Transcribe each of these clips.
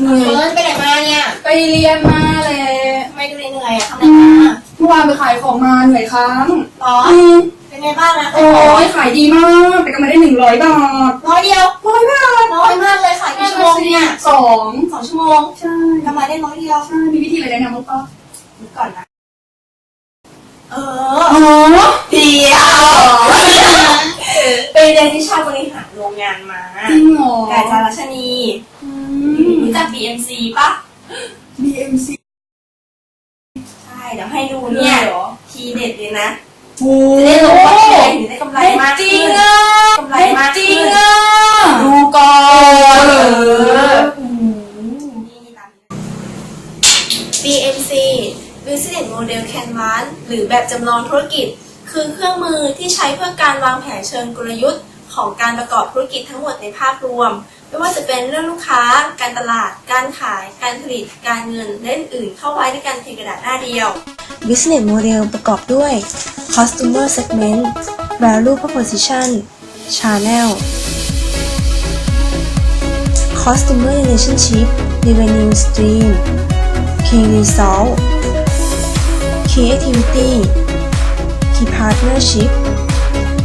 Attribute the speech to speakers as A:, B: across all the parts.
A: เหนื่อย
B: เฟิร์นไปไหนมาเนี่ย
A: ไปเรียนมาแหละ
B: ทำไมดูเหนื่อยๆอะทำอะไรมา
A: เมื่อวานไปขายของมาเหนื่อยครั้ง
B: หรอ
A: อืม
B: เป็นไงบ้างนะ
A: โอ้ยขายดีมากแต่ก็ไม่ได้หนึ่งร้อยบาท
B: ร้อยเดียว
A: ร้อยบาท
B: น้อยมากเลยขายกี่ชั่วโมงเนี่ย
A: สอง
B: สองชั่วโมง
A: ใช่
B: กำไรได้ร้อยเดียว
A: ใช่มีวิธีอะไรแนะนำบ้างปะ
B: นึกก่อนนะเอ
A: อ๋
B: อ
A: อ
B: เดียวไปเรียนวิชาบริหารโรงงานมา
A: จริงเหรอ
B: ไก่จารัชนี
A: อืม
B: รู้ จัก BMC ปะ
A: BMC
B: ใช่เดี๋ยวให้ดูเนี่ย
A: เหรอ
B: ทีเด็ดเลยนะ
A: โอ้
B: จะได้รู้ว่าที่ไหนถึงได้กำไรมาก
A: จริ
B: ขึ้
A: ง
B: น
A: อะ
B: กำไรมาก
A: จริ
B: ขึ้
A: ง
B: น
A: อะ
B: ดูก่อน
A: เออ
B: นี่ตามนี้ BMC Business Model Canvas หรือแบบจำลองธุรกิจ คือเครื่องมือที่ใช้เพื่อการวางแผนเชิงกลยุทธ์ของการประกอบธุรกิจทั้งหมดในภาพรวม ไม่ว่าจะเป็นเรื่องลูกค้า การตลาด การขาย การผลิต การเงินและอื่นๆเข้าไว้ในการเพียงกระดาษหน้าเดียว
C: Business Model ประกอบด้วย Customer Segment Value Proposition Channel Customer Relationship Revenue Stream Key Result Creativity Key Partnership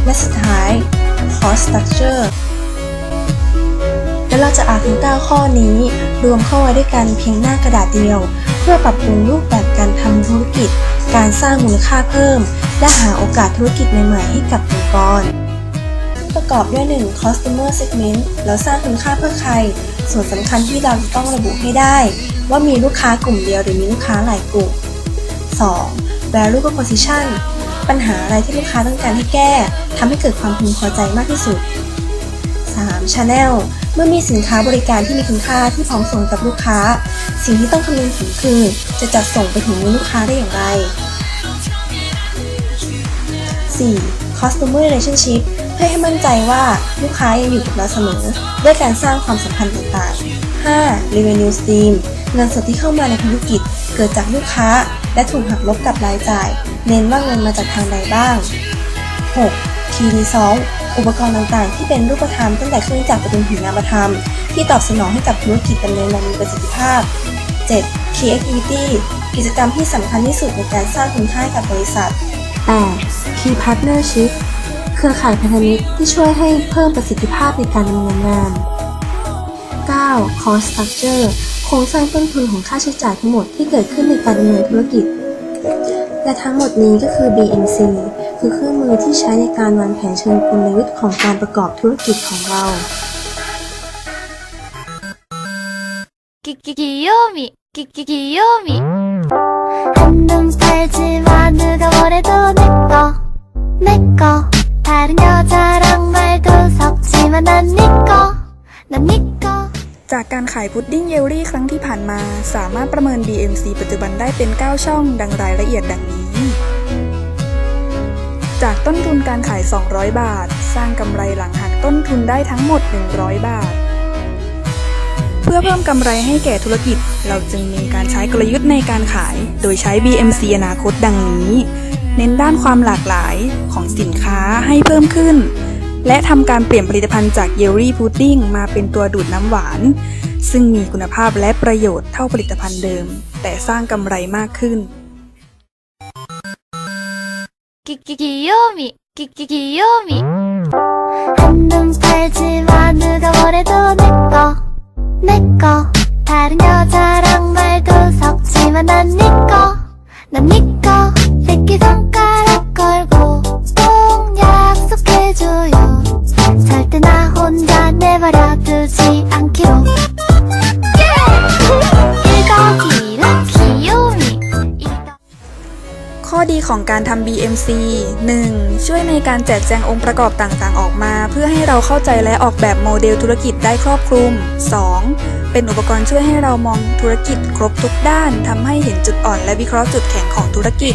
C: และสุดท้าย Cost Structure เราจะอ่านทั้ง9ข้อนี้ รวมเข้าไว้ด้วยกันเพียงหน้ากระดาษเดียว เพื่อปรับปรุงรูปแบบการทำธุรกิจ การสร้างมูลค่าเพิ่ม และหาโอกาสธุรกิจใหม่ๆให้กับองค์กร ประกอบด้วย 1. customer segment เราสร้างคุณค่าเพื่อใคร ส่วนสำคัญที่เราจะต้องระบุให้ได้ ว่ามีลูกค้ากลุ่มเดียวหรือมีลูกค้าหลายกลุ่ม 2. value proposition ปัญหาอะไรที่ลูกค้าต้องการให้แก้ทำให้เกิดความพึงพอใจมากที่สุด 3. Channel เมื่อมีสินค้าบริการที่มีคุณค่าที่พร้อมส่งกับลูกค้า สิ่งที่ต้องคำนึงถึงคือ จะจัดส่งไปถึงมือลูกค้าได้อย่างไร 4. Customer Relationship เพื่อให้มั่นใจว่าลูกค้ายังอยู่กับเราเสมอ ด้วยการสร้างความสัมพันธ์ต่างๆ 5. Revenue Stream เงินสดที่เข้ามาในธุรกิจเกิดจากลูกค้า และถูกหักลบกับรายจ่าย เน้นว่าเงินมาจากทางใดบ้าง 6. Key Result อุปกรณ์ต่างๆ ที่เป็นรูปธรรมตั้งแต่เครื่องจักรไปจนถึงนามธรรม ที่ตอบสนองให้กับธุรกิจดำเนินอย่างมีประสิทธิภาพ 7. Key Activity กิจกรรมที่สำคัญที่สุดในการสร้างคุณค่ากับบริษัท 8. Key Partnership เครือข่ายพันธมิตรที่ช่วยให้เพิ่มประสิทธิภาพในการดำเนินงาน 9. Cost Structure โครงสร้างต้นทุนของค่าใช้จ่ายทั้งหมดที่เกิดขึ้นในการดำเนินธุรกิจ และทั้งหมดนี้ก็คือ BMC คือเครื่องมือที่ใช้ในการวางแผนเชิงกลยุทธ์ของการประกอบธุรกิจของเรา
D: กิกิกิโยมิกิกิกิโยมิ
E: 한눈살지마누가원해도내거내거다른여자랑말도섞지만난네거난네거
F: จากการขายพุดดิ้งเยลลี่ครั้งที่ผ่านมา สามารถประเมิน BMC ปัจจุบันได้เป็น 9 ช่อง ดังรายละเอียดดังนี้ จากต้นทุนการขาย 200 บาท สร้างกำไรหลังหักต้นทุนได้ทั้งหมด 100 บาท เพื่อเพิ่มกำไรให้แก่ธุรกิจ เราจึงมีการใช้กลยุทธ์ในการขาย โดยใช้ BMC อนาคตดังนี้ เน้นด้านความหลากหลายของสินค้าให้เพิ่มขึ้น และทำการเปลี่ยนผลิตภัณฑ์จากเยลลี่พุดดิ้งมาเป็นตัวดูดน้ำหวาน ซึ่งมีคุณภาพและประโยชน์เท่าผลิตภัณฑ์เดิม แต่สร้างกำไรมากขึ้น
D: 끼끼 귀요미. 끼끼 귀요미.
E: 한눈 팔지 마. 누가 뭐래도 내꺼 내꺼 다른 여자랑 말도 섞지만 난 네 니꺼
F: ดีของการทำ BMC 1. ช่วยในการแจกแจงองค์ประกอบต่างๆ ออกมา เพื่อให้เราเข้าใจและออกแบบโมเดลธุรกิจได้ครอบคลุม 2. เป็นอุปกรณ์ช่วยให้เรามองธุรกิจครบทุกด้านทำให้เห็นจุดอ่อนและวิเคราะห์จุดแข็งของธุรกิจ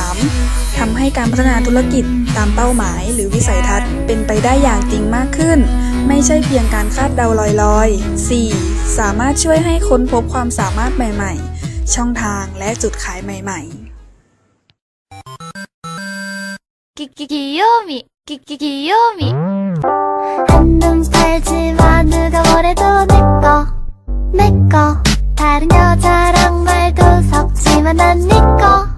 F: 3. ทำให้การพัฒนาธุรกิจตามเป้าหมายหรือวิสัยทัศน์เป็นไปได้อย่างจริงมากขึ้น ไม่ใช่เพียงการคาดเดาลอยๆ 4. สามารถช่วยให้ค้นพบความสามารถใหม่ๆ ช่องทางและจุดขายใหม่ ๆ
D: 끼끼 귀요미. 끼끼 귀요미.
E: 한눈 팔지마 누가 뭐래도 내꺼 내꺼. 다른 여자랑 말도 섞지만 난 니꺼.